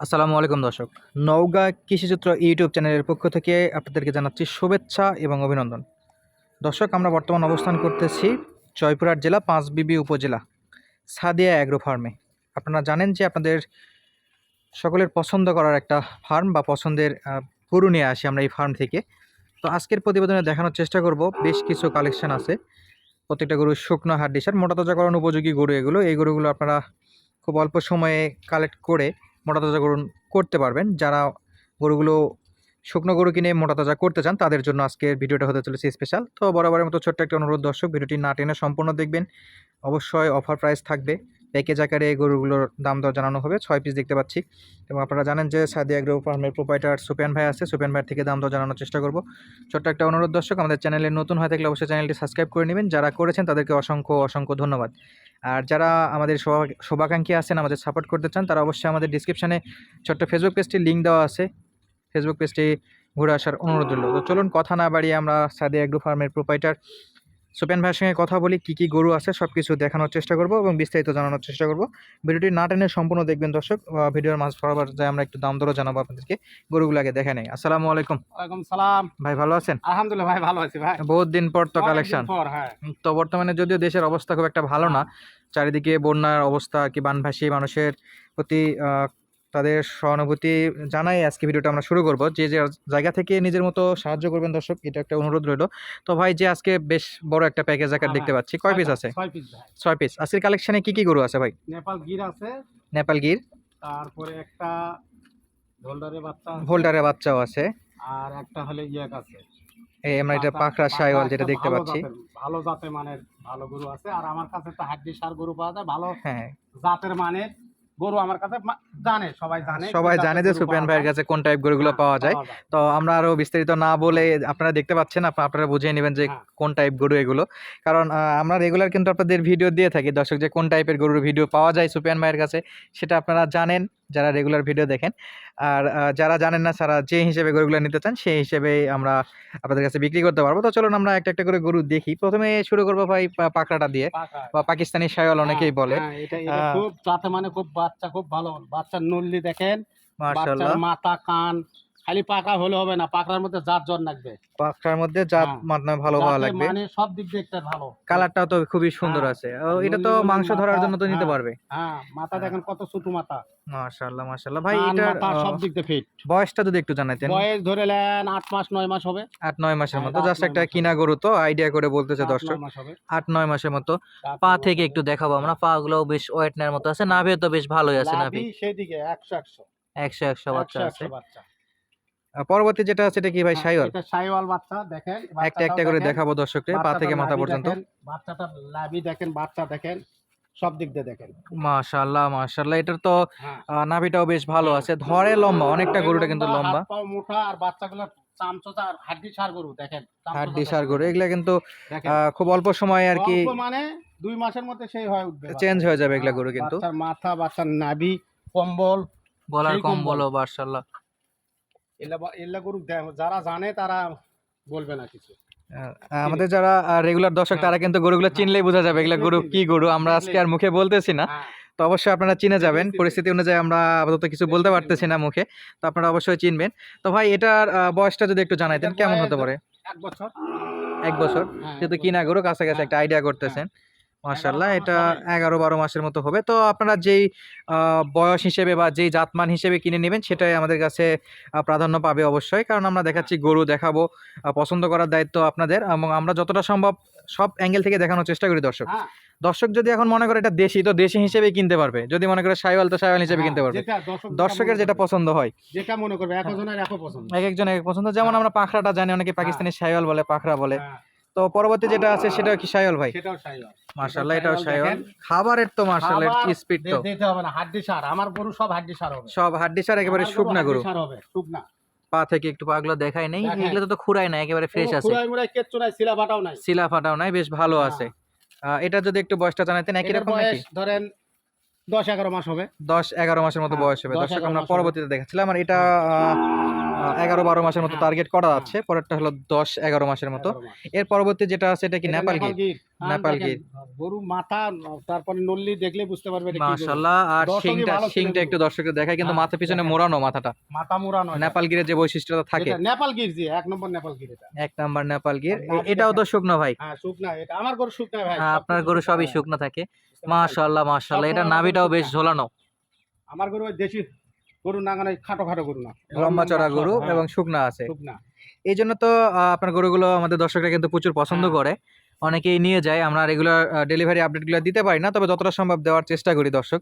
আসসালামু আলাইকুম দর্শক। নওগাঁ কৃষিচিত্র ইউটিউব চ্যানেলের পক্ষ থেকে আপনাদেরকে জানাচ্ছি শুভেচ্ছা এবং অভিনন্দন। দর্শক, আমরা বর্তমান অবস্থান করতেছি জয়পুরহাট জেলা পাঁচবিবি উপজেলা, সাদিয়া অ্যাগ্রো ফার্মে। আপনারা জানেন যে আপনাদের সকলের পছন্দ করার একটা ফার্ম বা পছন্দের গরু নিয়ে আসি আমরা এই ফার্ম থেকে। তো আজকের প্রতিবেদনে দেখানোর চেষ্টা করব, বেশ কিছু কালেকশন আছে। প্রত্যেকটা গরু শুকনো হাড্ডিসার, মোটা তাজাকরণ উপযোগী গরু এগুলো। এই গরুগুলো আপনারা খুব অল্প সময়ে কালেক্ট করে মোটা তাজা গরু করতে পারবেন। যারা গরুগুলো শুকনো গরু কিনে মোটা তাজা করতে চান, তাদের জন্য আজকের ভিডিওটা হতে চলেছে স্পেশাল তো বরাবরের মতো ছোট্ট একটা অনুরোধ দর্শক, ভিডিওটি না টেনে সম্পূর্ণ দেখবেন। অবশ্যই অফার প্রাইস থাকবে। প্যাকেজ আকারে এই গরুগুলোর দাম দর জানানো হবে। ছয় পিস দেখতে পাচ্ছি। এবং আপনারা জানেন যে সাদি অ্যাগ্রো ফার্মের প্রোপাইটার সুপেন ভাই আছে। সুপেন ভাইয়ের থেকে দাম দর জানানোর চেষ্টা করব। ছোট্ট একটা অনুরোধ দর্শক, আমাদের চ্যানেলে নতুন হয়ে থাকলে অবশ্যই চ্যানেলটি সাবস্ক্রাইব করে নেবেন। যারা করেছেন তাদেরকে অসংখ্য অসংখ্য ধন্যবাদ। আর যারা আমাদের শোভা- শুভাকাঙ্ক্ষী আছেন, আমাদের সাপোর্ট করতে চান, তারা অবশ্যই আমাদের ডিসক্রিপশানে ছোট্ট ফেসবুক পেজটি লিঙ্ক দেওয়া আছে। ফেসবুক পেজটি ঘুরে আসার অনুরোধ রইল। তো চলুন, কথা না বাড়িয়ে আমরা সাদি অ্যাগ্রো ফার্মের প্রোপাইটার সুপেন ভাইয়ের সঙ্গে কথা বলি কী কী গরু আছে সব কিছু দেখানোর চেষ্টা করব এবং বিস্তারিত জানানোর চেষ্টা করব। ভিডিওটি না টেনে সম্পূর্ণ দেখবেন দর্শক। ভিডিওর মাঝ বরাবর যাই আমরা একটু দাম দরও জানাব আপনাদেরকে গরুগুলো আগে দেখে নেই। আসসালামু আলাইকুম। ওয়ালাইকুম সালাম। ভাই ভালো আছেন? আলহামদুলিল্লাহ ভাই ভালো আছি ভাই। বহুত দিন পর তো কালেকশন হ্যাঁ। তো বর্তমানে যদিও দেশের অবস্থা খুব একটা ভালো না চারিদিকে বন্যার অবস্থা কি বানভাসী মানুষের প্রতি তাদের সহানুভূতি জানাই আজকে ভিডিওটা আমরা শুরু করব। যে যে জায়গা থেকে নিজের মতো সাহায্য করবেন দর্শক এটা একটা অনুরোধ রইল। তো ভাই যে আজকে বেশ বড় একটা প্যাকেজ আকার দেখতে পাচ্ছি। কয় পিস আছে? ছয় পিস ভাই। ছয় পিস আজকের কালেকশনে কি কি গরু আছে ভাই? নেপাল গির আছে। নেপাল গির। তারপরে একটা ঢোলডারে বাচ্চা হোল্ডারের বাচ্চাও আছে। আর একটা হলে ইয়েক আছে। এই আমরা এটা পাখরা যেটা দেখতে পাচ্ছি। ভালো জাতের মানের ভালো গরু আছে। আর আমার কাছে তো হাড্ডি সার গরু পাওয়া যায়। ভালো হ্যাঁ। জাতের মানের গরু আমার কাছে জানে সবাই জানে সবাই জানে যে সুপিয়ান ভাইয়ের কাছে কোন টাইপ গরুগুলো পাওয়া যায়। তো আমরা আরও বিস্তারিত না বলে আপনারা দেখতে পাচ্ছেন আপনারা বুঝিয়ে নেবেন যে হ্যাঁ। কোন টাইপ গরু এগুলো। কারণ আমরা রেগুলার কিন্তু আপনাদের ভিডিও দিয়ে থাকি। দর্শক যে কোন টাইপের গরুর ভিডিও পাওয়া যায় সুপিয়ান ভাইয়ের কাছে সেটা আপনারা জানেন। যারা রেগুলার ভিডিও দেখেন। আর যারা জানেন না সারা যে হিসেবে গরুগুলো নিতে চান সেই হিসেবে আমরা আপনাদের কাছে বিক্রি করতে পারব। তো চলুন আমরা একটা একটা করে গরু দেখি। প্রথমে শুরু করব ভাই পাকড়াটা দিয়ে। বা পাকিস্তানি শায়াল অনেকেই হ্যাঁ, বলে। হ্যাঁ, খুব মানে খুব বাচ্চা খুব ভালো। বাচ্চা নল্লি দেখেন। মাথা কান খালি পাকা হলে হবে না পাকড়ার মধ্যে জাত জন লাগবে পাকড়ার মধ্যে জাত। মাত্রা ভালো ভালো লাগবে মানে সব দিক দিয়ে একটা ভালো কালারটাও তো খুবই সুন্দর হ্যাঁ। আছে এটা তো মাংস ধরার জন্য তো নিতে। পারবে হ্যাঁ মাথা দেখেন কত ছোট মাথা মাশাআল্লাহ মাশাআল্লাহ ভাই মাথা সব দিক দিয়ে ফিট বয়সটা যদি একটু জানাইতেন বয়স ধরে নেন আট মাস নয় মাস হবে আট নয় মাসের মতো জাস্ট একটা কিনা গরু তো আইডিয়া করে বলতেছে দর্শক নয় মাস হবে আট নয় মাসের মতো পা থেকে একটু দেখাবো আমরা পা গুলো বেশ ওয়েট নেওয়ার মতো আছে নাভি তো বেশ ভালোই আছে নাভি সেদিকে একশো একশো একশো একশো বাচ্চা আছে বাচ্চা পরবর্তী যেটা আছে এটা কি ভাই হ্যাঁ, সাইওয়াল এটা সাইওয়াল বাচ্চা দেখেন একটা একটা করে দেখাবো দর্শককে পা থেকে মাথা পর্যন্ত। দেখেন, বাচ্চাটার লাভি দেখেন বাচ্চা দেখেন সব দিক দিয়ে দেখেন। মাশাআল্লাহ মাশাআল্লাহ এটার তো হ্যাঁ। নাভিটাও বেশ ভালো আছে। ধরে লম্বা অনেকটা গরুটা কিন্তু লম্বা। পাও মোটা আর বাচ্চাগুলোর চামচোচা আর হাড্ডি সার গরু দেখেন হাড্ডি সার গরু এগুলা কিন্তু খুব অল্প সময় আর কি অল্প মানে দুই মাসের মধ্যে সেই হয়ে উঠবে চেঞ্জ হয়ে যাবে এগুলা হ্যাঁ, গরু কিন্তু। বাচ্চার মাথা বাচ্চার নাভি কম্বল বলার কম্বল। বলো মাশাআল্লাহ। এলা এলা গরু যারা জানে তারা বলবে না কিছু। আমাদের যারা রেগুলার দর্শক তারা কিন্তু গরুগুলো হ্যাঁ। চিনলেই বোঝা যাবে এগুলা গরু কি গরু আমরা আজকে আর মুখে বলতেছি না। হ্যাঁ, তো অবশ্যই আপনারা চিনে যাবেন পরিস্থিতি অনুযায়ী আমরা আপাতত কিছু বলতে পারতেছি না মুখে তো আপনারা অবশ্যই চিনবেন। তো ভাই এটার বয়সটা যদি একটু জানাইতেন কেমন হতে পারে? এক বছর। এক বছর? হ্যাঁ, যেহেতু কিনা গরু কাছাকাছি হ্যাঁ, একটা আইডিয়া করতেছেন মার্শাল্লাহ বারো এটা এগারো বারো মাসের মতো হবে। তো আপনারা যেই বয়স হিসেবে বা যেই জাতমান হিসেবে কিনে নেবেন সেটাই আমাদের কাছে প্রাধান্য পাবে অবশ্যই। কারণ আমরা দেখাচ্ছি গরু দেখাবো পছন্দ করার দায়িত্ব আপনাদের। এবং আমরা যতটা সম্ভব সব অ্যাঙ্গেল থেকে দেখানোর চেষ্টা করি দর্শক। হ্যাঁ, দর্শক যদি এখন মনে করে এটা দেশি তো দেশি হিসেবে কিনতে পারবে। যদি মনে করে সাইওয়াল তো সাইওয়াল হিসেবে হ্যাঁ, কিনতে পারবে। দর্শকের যেটা পছন্দ হয়। যেটা মনে করবে একজনের একও পছন্দ। এক একজন এক এক পছন্দ। যেমন হ্যাঁ। আমরা পাখরাটা জানি অনেকে পাকিস্তানি সাইওয়াল বলে পাখরা বলে। হ্যাঁ, তো পরবর্তী যেটা আছে সেটা কি সাইওয়াল ভাই? সেটাও সাইওয়াল মার্শাল্লাহ এটাও সাইওয়াল খাবারের তো খাবার স্পিড তো। দিতে হবে না হাড্ডি সার। আমার গরু সব হাড্ডি সার হবে। সব হাড্ডি সার একেবারে শুকনা গরু। সার হবে শুকনা। পা থেকে একটু পাগুলো দেখাই নেই। এগুলো তো খুরাই না একেবারে ফ্রেশ আছে। খুরাই মুরাই কিচ্ছু নাই ফাটাও নাই। বেশ ভালো হ্যাঁ। আছে। এটা যদি একটু বয়সটা জানাতেন একই রকম নাকি? ধরেন দশ এগারো মাস হবে। দশ এগারো মাসের মতো হ্যাঁ, বয়স হবে। দশ দর্শক আমরা পরবর্তীতে দেখাচ্ছিলাম আর এটা এগারো বারো মাসের মতো হ্যাঁ, টার্গেট করা হ্যাঁ। যাচ্ছে পরেরটা হলো দশ এগারো মাসের মতো। এর পরবর্তী যেটা আছে এটা কি নেপাল গির। নেপাল গির। গরু মাথা তারপরে নল্লি দেখলে বুঝতে পারবে এটা মাশাল্লাহ আর শিংটা শিংটা একটু দর্শকদের দেখায় কিন্তু হ্যাঁ, মাথা পিছনে মোড়ানো মাথাটা। মাথা মুড়ানো। নেপাল গিরের যে বৈশিষ্ট্যটা থাকে। নেপাল গির জি এক নম্বর নেপাল গির এটা। এক নম্বর নেপাল গির এটাও তো শুকনো ভাই। হ্যাঁ শুকনা এটা আমার গরু শুকনা ভাই হ্যাঁ, আপনার গরু সবই হ্যাঁ। শুকনো থাকে? মাশাল্লাহ মাশাল্লাহ এটা নাভিটাও বেশ ঝোলানো। আমার গরু দেশি। গরু না মানে খাটো খাটো গরু না। লম্বা চড়া গরু হ্যাঁ, এবং শুকনা আছে। শুকনা। এই জন্য তো আপনার গরুগুলো আমাদের দর্শকরা কিন্তু প্রচুর পছন্দ হ্যাঁ। করে। অনেকেই নিয়ে যায় আমরা রেগুলার ডেলিভারি আপডেটগুলো দিতে পারি না তবে যতটা সম্ভব দেওয়ার চেষ্টা করি দর্শক।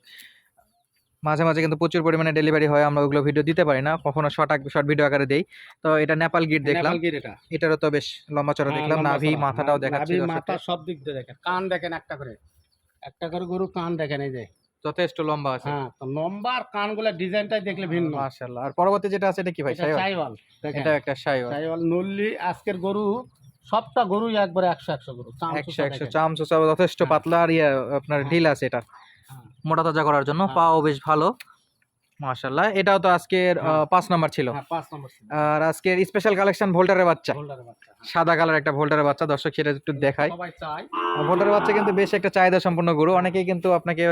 মাঝে মাঝে কিন্তু প্রচুর পরিমাণে ডেলিভারি হয় আমরা ওগুলো ভিডিও দিতে পারি না কখনো শর্ট শর্ট ভিডিও আকারে দেই। তো এটা নেপাল গিট দেখলাম। এটারও তো বেশ লম্বা চড়া হ্যাঁ, দেখলাম নাভি মাথাটাও হ্যাঁ, দেখাচ্ছে মাথা সব দিক দিয়ে দেখেন কান দেখেন একটা করে। একটা করে গরু কান দেখেন এই যে। যথেষ্ট লম্বা আছে হ্যাঁ তো লম্বা আর কানগুলা ডিজাইনটাই দেখলে ভিন্ন মাশাআল্লাহ আর পরবর্তী যেটা আছে এটা কি ভাই দেখেন এটা একটা সাইওয়াল সাইওয়াল নল্লি আজকের গরু সবটা গরুই একবারে একশো একশো গরু একশো একশো দেখেন। চাম চোচা যথেষ্ট হ্যাঁ। পাতলা আর ইয়ে আপনার হ্যাঁ। ঢিল আছে এটা হ্যাঁ। মোটা তাজা করার জন্য। পাও বেশ ভালো মাশাল্লাহ এটাও তো আজকের হ্যাঁ। পাঁচ নাম্বার ছিল। হ্যাঁ পাঁচ নম্বর ছিল। আর আজকের স্পেশাল কালেকশন ভোল্টারের বাচ্চা। হ্যাঁ। সাদা কালার একটা ভোল্টারের বাচ্চা দর্শক সেটা একটু দেখাই। ভোল্টারের বাচ্চা কিন্তু বেশ একটা চাহিদা সম্পন্ন গরু। অনেকেই কিন্তু আপনাকে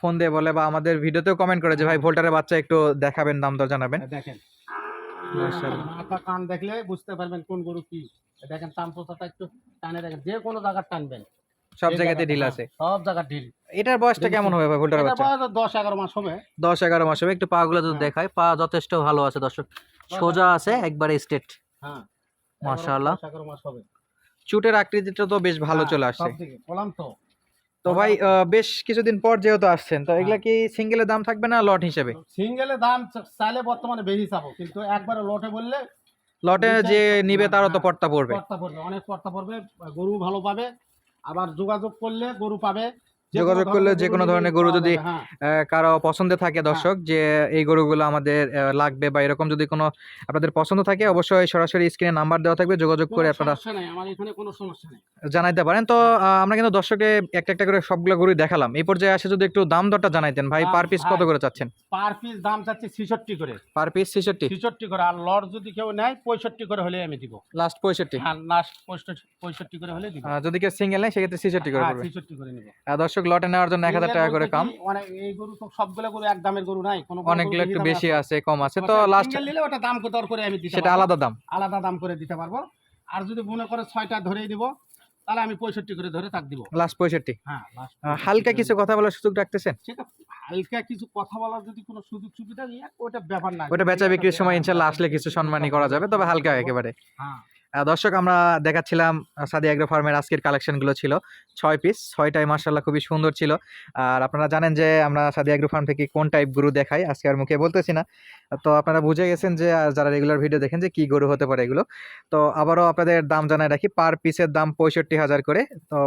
ফোন দিয়ে বলে বা আমাদের ভিডিওতেও কমেন্ট করে যে ভাই ভোল্টারের বাচ্চা একটু দেখাবেন দাম দর জানাবেন। দেখেন। মাশাআল্লাহ। মাথা কান দেখলে বুঝতে পারবেন কোন গরু কি। দেখেন চামচোটা একটু টানে দেখেন যে কোনো জায়গা টানবেন। সব জায়গাতে ঢিল হ্যাঁ, আছে। সব জায়গা ঢিল এটার বয়সটা কেমন হবে ভাই ভোল্টারের বাচ্চা দশ এগারো মাস হবে। দশ এগারো মাস হবে একটু পা গুলো হ্যাঁ। দেখায় পা যথেষ্ট ভালো আছে দর্শক। সোজা আছে একবারে স্টেট হ্যাঁ মাশাআল্লাহ। এগারো মাস হবে। চুটের আকৃতিটা তো বেশ ভালো হ্যাঁ, চলে আসছে। বললাম তো। তো ভাই বেশ কিছুদিন পর যেহেতু আসছেন তো এগুলা। কি সিঙ্গেলের দাম থাকবে না লট হিসেবে? সিঙ্গেলে দাম চাইলে বর্তমানে বেশি চাবো কিন্তু একবারে লটে বললে লটে যে নিবে তারও তো পড়তা পড়বে। কর্তা পড়বে অনেক কর্তা পড়বে গরু ভালো পাবে। আবার যোগাযোগ করলে গরু পাবে যোগাযোগ করলে যে কোনো ধরনের গরু যদি হ্যাঁ। কারও পছন্দে থাকে দর্শক যে এই গরুগুলো আমাদের লাগবে বা এরকম যদি কোনো আপনাদের পছন্দ থাকে অবশ্যই সরাসরি স্ক্রিনে নাম্বার দেওয়া থাকবে যোগাযোগ করে আপনারা জানাইতে পারেন। তো আমরা কিন্তু দর্শকে একটা একটা করে সবগুলো গরু দেখালাম। এই পর্যায়ে আসে যদি একটু দাম দরটা জানাইতেন ভাই পার পিস কত করে চাচ্ছেন? পার পিস দাম চাচ্ছি ছিষট্টি করে। পার পিস ছেষট্টি? ছিষট্টি করে আর লট যদি কেউ নেয় পঁয়ষট্টি করে হলে আমি দিব। লাস্ট পঁয়ষট্টি? হ্যাঁ লাস্ট পঁয়ষট্টি করে হলে দিব। যদি কেউ সিঙ্গেল নেয় সেক্ষেত্রে ছেষট্টি করে হ্যাঁ ছিষট্টি করে নিব। আর দর্শক লটে নেওয়ার জন্য এক হাজার টাকা করে কম। অনেক এই গরু তো সবগুলো গরু এক দামের গরু নাই কোনো অনেকগুলো একটু বেশি আছে। আছে কম আছে। তো লাস্ট নিলে ওটা দাম দর করে আমি দিতে সেটা আলাদা দাম। আলাদা দাম করে দিতে পারব। আর যদি মনে করে ছয়টা ধরেই দিব তাহলে আমি পঁয়ষট্টি করে ধরে তাক দিব। লাস্ট পঁয়ষট্টি। হ্যাঁ হালকা কিছু কথা বলার সুযোগ রাখতেছেন? সেটা হালকা কিছু কথা বলার যদি কোনো সুযোগ সুবিধা ওটা ব্যাপার না ওটা বেচা বিক্রির সময় ইনশাল্লাহ আসলে কিছু সম্মানই করা যাবে তবে হালকা একেবারে। হ্যাঁ। দর্শক, আমরা দেখাচ্ছিলাম সাদি অ্যাগ্রো ফার্মের আজকের কালেকশনগুলো ছিল। ছয় পিস ছয়টাই মার্শাল্লাহ খুবই সুন্দর ছিল। আর আপনারা জানেন যে আমরা সাদি অ্যাগ্রো ফার্ম থেকে কোন টাইপ গরু দেখাই, আজকে আর মুখে বলতেছি না। তো আপনারা বুঝে গেছেন যে যারা রেগুলার ভিডিও দেখেন যে কি গরু হতে পারে এগুলো। তো আবারও আপনাদের দাম জানাই রাখি পার পিসের দাম পঁয়ষট্টি হাজার করে। তো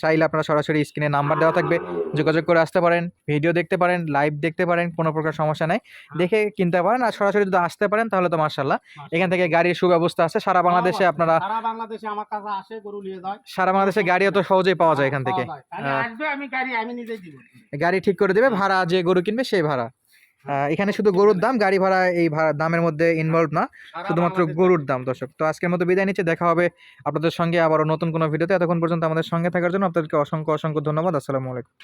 চাইলে আপনারা সরাসরি স্ক্রিনে নাম্বার দেওয়া থাকবে। যোগাযোগ করে আসতে পারেন ভিডিও দেখতে পারেন লাইভ দেখতে পারেন, কোনো প্রকার সমস্যা নাই। দেখে কিনতে পারেন আর সরাসরি যদি আসতে পারেন তাহলে তো মার্শাল্লাহ এখান থেকে গাড়ির সুব্যবস্থা আছে, সারা বাংলাদেশে আপনারা সারা বাংলাদেশে আমার কাছে আসে গরু নিয়ে যায়। সারা বাংলাদেশে গাড়িও তো সহজেই পাওয়া যায় এখান থেকে। আসবে আমি গাড়ি আমি নিজেই দিব। গাড়ি ঠিক করে দেবে ভাড়া যে গরু কিনবে সেই ভাড়া। এখানে শুধু গরুর দাম গাড়ি ভাড়া এই ভাড়া দামের মধ্যে ইনভলভ না শুধুমাত্র গরুর দাম দর্শক। তো আজকের মতো বিদায় নিচ্ছে দেখা হবে আপনাদের সঙ্গে আবারও নতুন কোনো ভিডিওতে। এতক্ষণ পর্যন্ত আমাদের সঙ্গে থাকার জন্য আপনাদেরকে অসংখ্য অসংখ্য ধন্যবাদ। আসসালামু আলাইকুম।